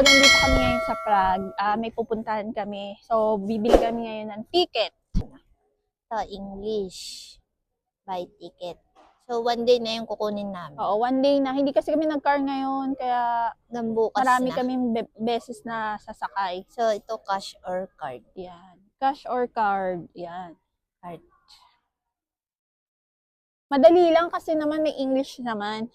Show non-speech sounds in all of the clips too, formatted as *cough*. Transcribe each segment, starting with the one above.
nandito kami ngayon sa Prague. Ah, may pupuntahan kami. So, bibili kami ngayon ng ticket. Sa English. Buy ticket. So, one day na yung kukunin namin. Oo, one day na. Hindi kasi kami nag-car ngayon, kaya Hanggang bukas marami na. kaming be- beses na sasakay. So, ito cash or card. Yan. Cash or card. Yan. Card. Madali lang kasi naman may English naman.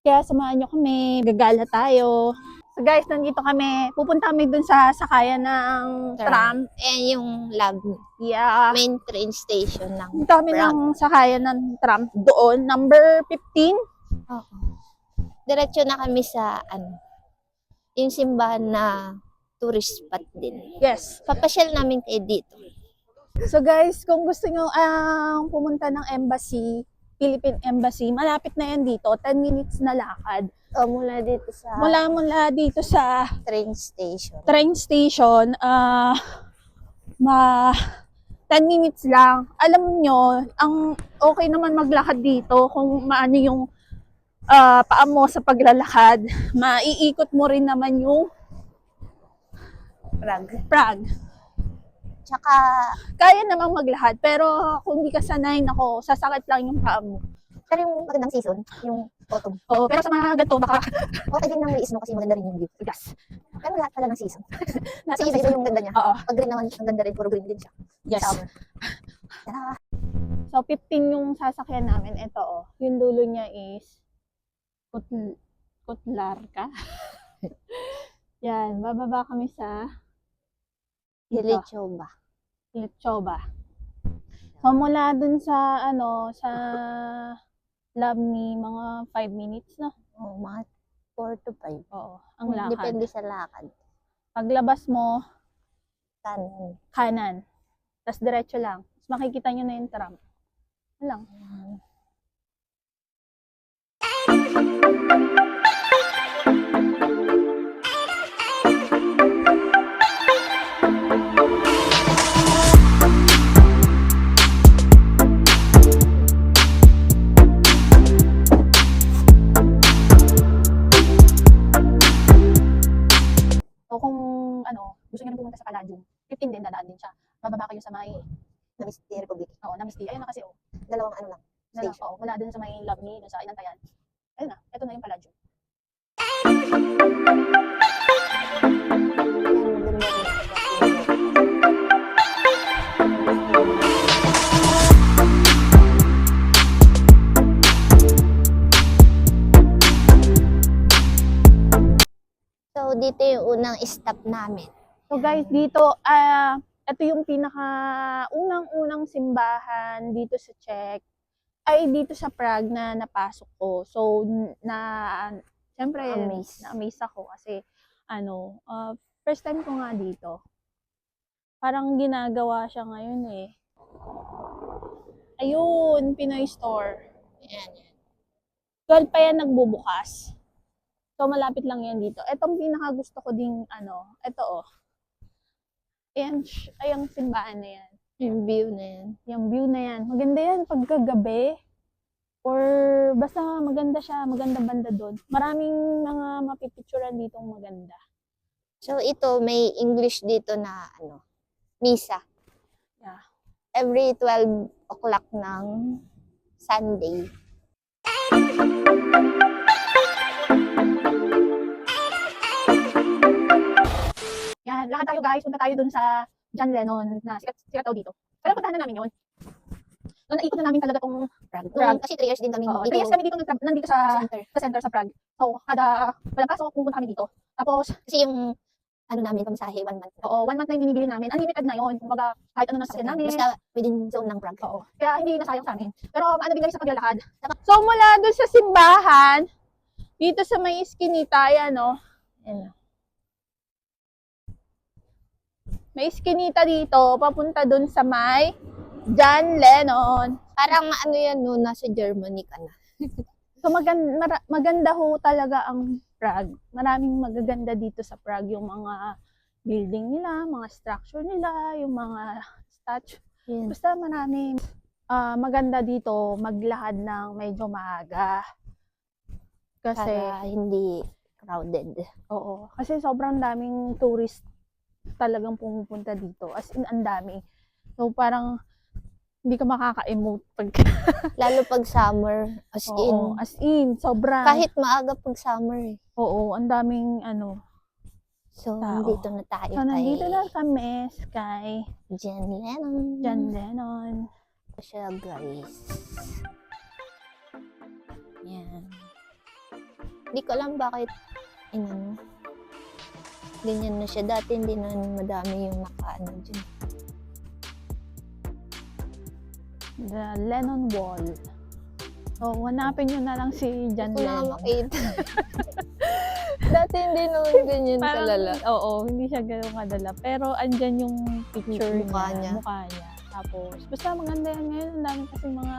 Kaya samahan nyo kami. Gagala tayo. So guys, nandito kami. Pupunta kami dun sa sakayan ng Tram. tram. Eh, yung lab, Yeah. main train station ng Punta kami Prague. ng sakayan ng tram doon. Number 15. Oo. Diretso na kami sa, ano, yung simbahan na tourist spot din. Yes. Papasyal namin kayo dito. So guys, kung gusto nyo ang pumunta ng embassy, Philippine Embassy, malapit na yan dito. 10 minutes na lakad. O, mula dito sa Mula mula dito sa train station. train station, ah ma 10 minutes lang. Alam nyo, ang okay naman maglakad dito kung maano yung ah, paa mo sa paglalakad. Maiikot mo rin naman yung Prague. Prague. Tsaka, Kaya namang maglakad, pero kung hindi ka sanay, nako, sasakit lang yung paa mo. pero yung magandang season, yung autumn. Oo, pero sa mga ganito, baka Okay din ng may snow kasi maganda rin yung view. gas. Pero lahat pala ng season. *laughs* Nasa iba-iba yung ganda niya. Oo, Pag green naman, ang ganda rin. Puro green din siya. yes. Tara. So, 15 yung sasakyan namin. Ito, oh. Yung dulo niya is Kutl Kutlarka. *laughs* Yan, bababa kami sa Dilichoba. Litchoba. So, mula dun sa, ano, sa Labni, mga 5 minutes na. Oh, mga 4 to 5. Oo, ang lakad. Depende sa lakad. Paglabas mo, Kanan. kanan. Tapos diretso lang. Tapos makikita nyo na yung tram. Yun lang. So may, Na Miss Republic. oo, na Misty. Ayun na kasi, oh. Dalawang ano lang. Na lang, Station. oo, mula dun sa may Love Me, dun sa Inantayan. Ayun na, ito na yung rin. So, dito yung unang stop namin. So guys, dito, ah, ito yung pinaka unang-unang simbahan dito sa Czech ay dito sa Prague na napasok ko. So, na, syempre, Na-amaze. na-amaze ako kasi, ano, ah, first time ko nga dito. Parang ginagawa siya ngayon eh. Ayun, Pinoy store. Yan, yan. 12 pa yan nagbubukas. So, malapit lang yan dito. Etong pinaka gusto ko ding, ano, ito oh. Ayan, sh- ayang simbahan na yan. Yung view na yan. Yung view na yan. Maganda yan pagkagabi. Or basta maganda siya, maganda banda doon. Maraming mga mapipicturean ditong maganda. So, ito, may English dito na, ano, misa. Yeah. Every 12 o'clock ng Sunday. Yan, lakad tayo guys. Punta tayo dun sa John Lennon na sikat, sikat daw dito. Pero puntahan na namin yun. So, naikot na namin talaga tong Prague. Kasi 3 years din kami Oo, dito. three years kami dito nag- nandito sa, Center. sa center sa Prague. So, kada walang pasok, pupunta kami dito. Tapos, Kasi yung, ano namin, pamasahe, one month. oo, one month na yung binibili namin. Unlimited na yun. Kumbaga, kahit ano nasa namin. Basta within zone ng Prague. Oo. Kaya hindi nasayang sa amin. Pero ano din kami sa paglalakad. So mula doon sa simbahan, dito sa may iskinita, yan no. Yan. May iskinita dito, papunta doon sa may John Lennon. Parang ano yan, no, nasa Germany ka na. So maganda, maganda ho talaga ang Prague. Maraming magaganda dito sa Prague. Yung mga building nila, mga structure nila, yung mga statue. Yan. Basta maraming ah, maganda dito maglakad ng medyo maaga. Kasi Para hindi crowded. Oo. Kasi sobrang daming tourist talagang pumupunta dito. As in, ang dami. So, parang hindi ka makaka-emote pag... *laughs* Lalo pag summer, as in. Oo, as in, sobra. Kahit maaga pag summer eh. Oo, ang daming ano. So, Tao. nandito na tayo So, nandito kay na kami kay Jen Lennon. John Lennon. Ito siya, guys. Yan. Hindi ko alam bakit inano. Ganyan na siya. Dati hindi na madami yung nakaano dyan. The Lennon Wall. So, hanapin nyo na lang si John Hindi ko na Lennon. makita. *laughs* Dati hindi naman ganyan Parang, kalala. oo, hindi siya gano'ng kadala. Pero andyan yung picture Mukha niya, niya. Mukha niya. Tapos, basta maganda yan ngayon. Ang dami kasi mga,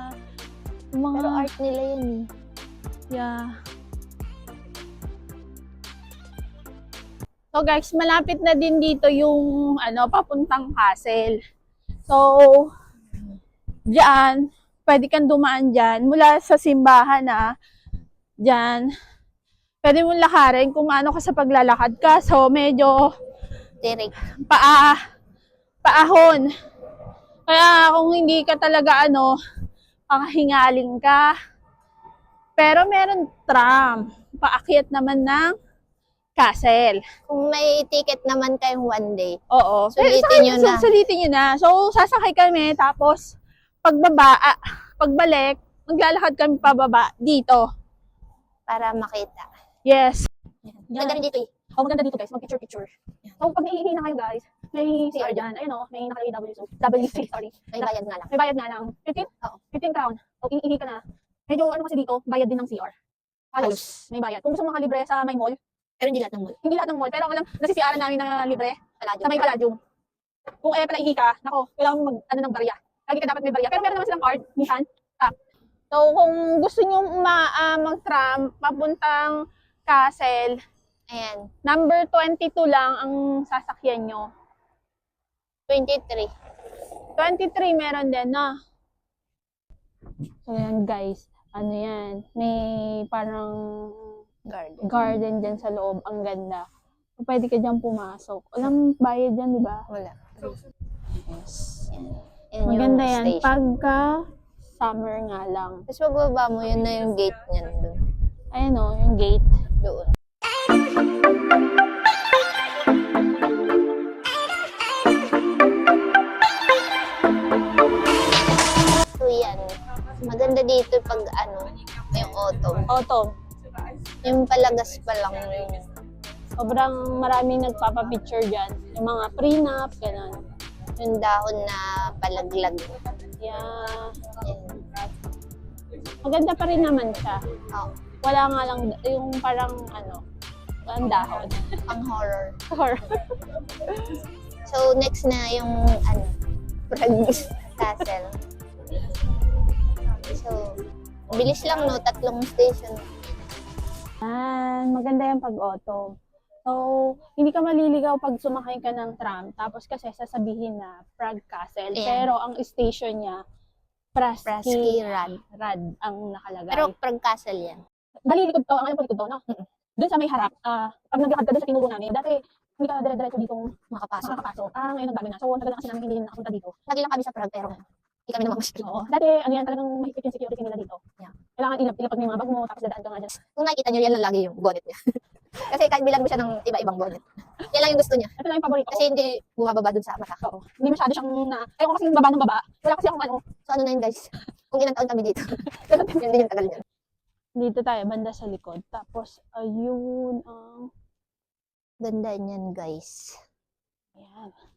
mga, Pero art nila yan eh. yeah. So guys, malapit na din dito yung ano, papuntang castle. So, diyan, pwede kang dumaan dyan. Mula sa simbahan na, dyan, pwede mong lakarin kung ano ka sa paglalakad ka. So, medyo Direct. paa, paahon. Kaya kung hindi ka talaga ano, pakahingaling ka. Pero meron tram, paakyat naman ng castle. Kung may ticket naman kayong one day, Oo. Sulitin Pero nyo na. Sulitin nyo na. So, sasakay kami, tapos, pagbaba, ah, pagbalik, maglalakad kami pababa dito. para makita. Yes. Ganda rin dito eh. Oh, maganda dito guys, mag-picture-picture. So, pag naiihi na kayo guys, may CR dyan. Ayun o, may nakalagay W. WC, sorry. May bayad nga lang. May bayad nga lang. 15? Oo. 15 crown. O, iihi ka na. Medyo ano kasi dito, bayad din ng CR. Halos. May bayad. Kung gusto mo makalibre sa may mall, Pero hindi lahat ng mall. hindi lahat ng mall, pero ang alam, nasi CR namin na libre, Palladium. sa may palladium. Kung eh, palaihi ka, nako, kailangan mo mag, ano ng barya. Lagi ka dapat may barya. Pero meron naman silang card, Nissan, app. So, kung gusto nyo ma, ah, mag-tram, papuntang castle, Ayan. number 22 lang ang sasakyan nyo. 23. 23 meron din na. So, yan guys. Ano yan? May parang Garden. garden dyan sa loob. Ang ganda. Pwede ka dyan pumasok. Walang bayad dyan, di ba? Wala. Yes. Yan Maganda yung yan. station. Pagka summer nga lang. Tapos magbaba mo, yun na yung gate niyan doon. Ayun o, yung gate. Doon. So yan. Maganda dito pag ano, yung autumn. Autumn. Yung palagas pa lang yung Sobrang maraming nagpapapicture dyan. Yung mga prenup, gano'n. yung dahon na palaglag. Yeah. Maganda pa rin naman siya. Oh, Wala nga lang, yung parang ano, ang dahon. ang horror. Or, So next na yung ano, Prague's Castle. So, bilis lang no, tatlong station. Yan, maganda yung pag-autumn. So, hindi ka maliligaw pag sumakay ka ng tram. Tapos kasi sasabihin na Prague Castle. Ayan. Pero ang station niya, Praski, Praski Rad. Rad ang nakalagay. Pero Prague Castle yan. Dalilikod to, ang alam ko likod to, no? Doon sa may harap, ah, pag naglakad ka doon sa tinuro namin, dati hindi ka dire-diretso dito Makapasok. makakapasok. Ah, ngayon ang bago na. So, tagal na kasi namin hindi nakapunta dito. Lagi lang kami sa Prague pero hindi kami namamasyal. Oo. Dati, ano yan, talagang mahigpit yung security nila dito. Yeah. Kailangan ilap, ilapag mo yung mga bag mo, tapos dadaan ka nga dyan. Kung nakikita nyo, yan lang lagi yung bonnet niya. *laughs* Kasi kahit bilang mo siya ng iba-ibang bonnet. Yan lang yung gusto niya. Ito lang yung paborito. Kasi hindi bumababa dun sa mata. Oo. Hindi masyado siyang na, ayaw ko kasi yung baba ng baba. Wala kasi akong ano. So ano na yun guys? Kung ilang taon kami dito. *laughs* yun din yung tagal niya. Dito tayo, banda sa likod. Tapos, ayun, ang, Ganda niyan guys. ayan.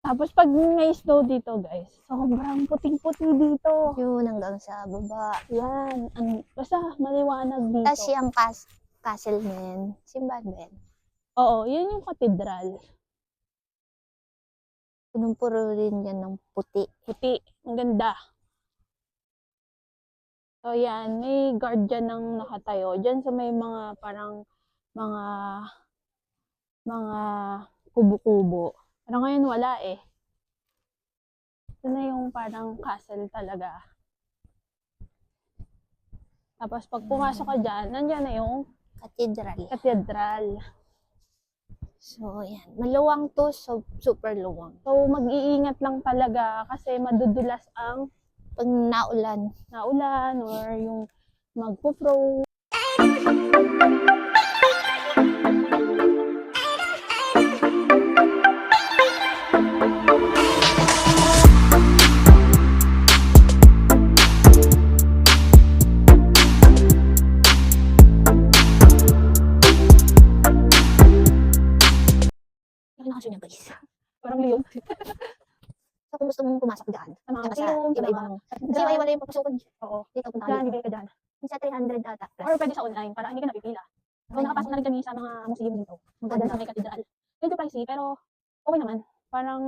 Tapos pag may snow dito, guys, sobrang puting-puti dito. Yun hanggang sa baba. Yan. Ang, basta maliwanag dito. Tapos yung cas castle na yan. Simbahan ba yan? Oo, yun yung katedral. Punong-puro rin yan ng puti. Puti. Ang ganda. So, yan. May guard dyan ng nakatayo. Dyan sa may mga parang mga mga kubo-kubo. Pero ngayon wala eh. Ito na yung parang castle talaga. Tapos pag pumasok ka dyan, nandyan na yung Cathedral. cathedral. So, yan. Maluwang to, so super luwang. So, mag-iingat lang talaga kasi madudulas ang Pag naulan, naulan or yung magpo-pro. Pumasok dyan, Sa mga Tsaka sa sa iba-ibang- Kasi iba-iba yung papasukan. Oo. Dito, punta ka dito. ka dyan. Sa 300 ata. Or pwede sa online para hindi ka napipila. So, nakapasok na rin kami sa mga museum dito. Maganda sa may cathedral. Medyo pricey, pero okay naman. Parang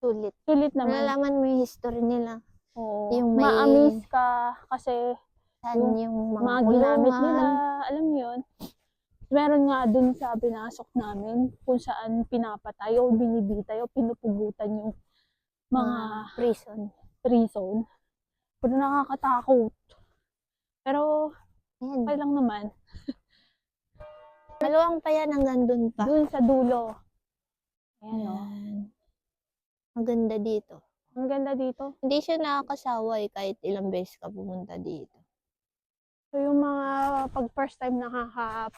Sulit. sulit naman. Nalalaman mo yung history nila. Oo. Yung may- Ma-amaze ka kasi Saan Yung yung, mga, mga ginamit nila, alam mo yun. Meron nga dun sa pinasok namin kung saan pinapatay o binibitay o pinupugutan yung mga Mga prison. prison. Pero nakakatakot. Pero Ayan. okay lang naman. Maluwang pa yan hanggang dun pa. Dun sa dulo. Ayan o. Ayan. Maganda dito. Ang ganda dito. Hindi siya nakakasawa eh, kahit ilang beses ka pumunta dito. So yung mga pag first time nakaka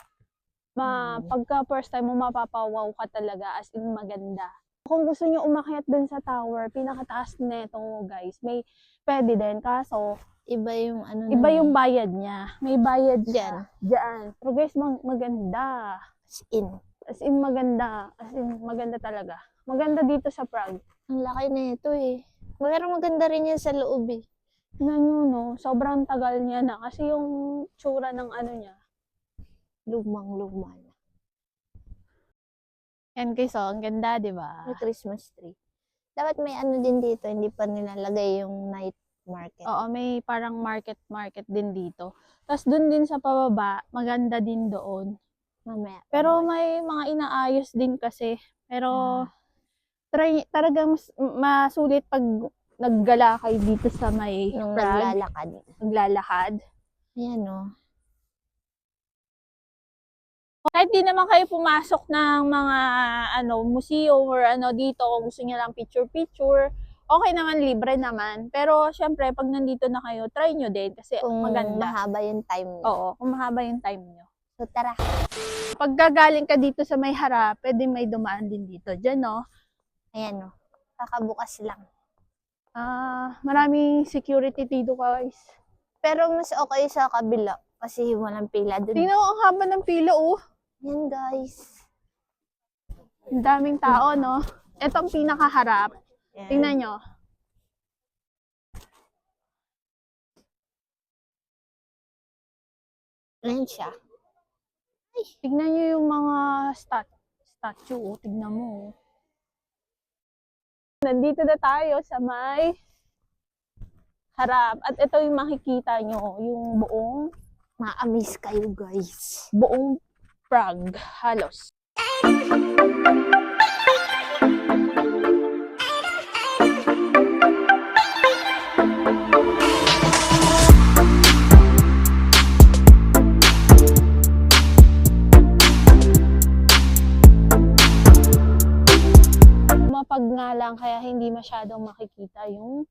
ma Mm. pagka first time mo mapapawaw ka talaga as in maganda. Kung gusto niyo umakyat dun sa tower, pinakataas nito guys, may pwede din kaso Iba yung ano iba yung bayad niya. May bayad siya. Diyan. Pero guys, mag- maganda. as in. As in maganda. As in maganda talaga. Maganda dito sa Prague. Ang laki na ito eh. Pero maganda rin yan sa loob eh. Tingnan nyo, no? Sobrang tagal niya na. Kasi yung tsura ng ano niya. Lumang-luma na. Yan guys, oh, ang ganda, di ba? May Christmas tree. Dapat may ano din dito, hindi pa nilalagay yung night market. Oo, may parang market-market din dito. Tapos dun din sa pababa, maganda din doon. Mamaya. Pero may mga inaayos din kasi. Pero try, talagang mas- masulit pag naggala kayo dito sa may Nung Prague, naglalakad. naglalakad. Ayan o. Kahit di naman kayo pumasok ng mga ano museum or ano dito, kung gusto niyo lang picture-picture, okay naman, libre naman. Pero syempre, pag nandito na kayo, try nyo din kasi Kung maganda. mahaba yung time niya. Oo, kung mahaba yung time nyo. So tara. Pag gagaling ka dito sa may harap, pwede may dumaan din dito. Diyan, no? Ayan o. Kakabukas lang. Ah, maraming security dito, guys. Pero mas okay sa kabila. Kasi walang pila dun. Tingnan mo, ang haba ng pila, oh. Yan guys. Ang daming tao, no? Ito ang pinakaharap. Yan. Tingnan nyo. Ayan siya. Tignan nyo yung mga stat statue, oh. Tignan mo, oh. Nandito na tayo sa may harap. At ito yung makikita nyo, yung buong, Ma-amaze kayo guys. buong Prague, halos. Mapag nga lang, kaya hindi masyadong makikita yung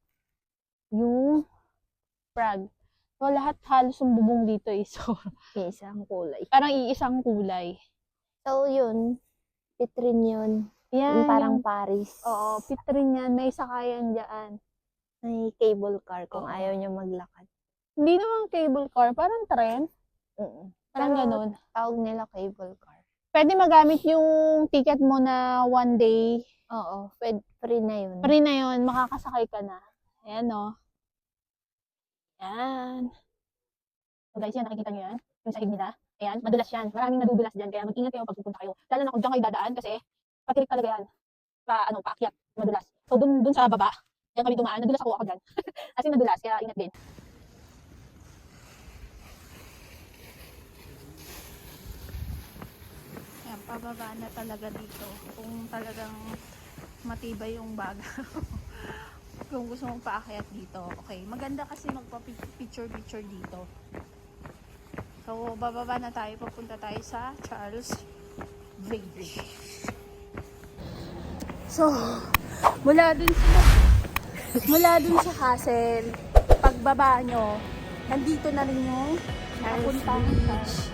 yung Prague. So, lahat halos yung bubong dito *laughs* is so, May isang kulay. parang iisang kulay. So yun. Pitrin yun. Yan, Yung parang Paris. Oo, pitrin yan. May sakayan dyan. May cable car kung Oo. ayaw nyo maglakad. Hindi naman cable car, parang tren. Mm. Parang Pero ganun. Tawag nila cable car. Pwede magamit yung ticket mo na one day. Oo. Pwede, free na yun. Free na yun, makakasakay ka na. Ayan, no. Yan. So guys, yan, nakikita nyo yan? Yung sahig nila. Ayan, madulas yan. Maraming nadudulas dyan, kaya mag-ingat kayo pag pupunta kayo. Lalo na kung dyan kayo dadaan kasi patirik talaga yan. Pa, ano, paakyat, madulas. So dun, dun sa baba, dyan kami dumaan, nadulas ako ako dyan. *laughs* As in nadulas, kaya ingat din. Ayan, pababa na talaga dito. Kung talagang matibay yung baga. *laughs* Kung gusto mong paakyat dito. Okay, maganda kasi magpa-picture-picture dito. So, bababa na tayo. Papunta tayo sa Charles Bridge. So, mula dun sa mula dun sa castle, pagbaba nyo, nandito na rin yung papuntang Charles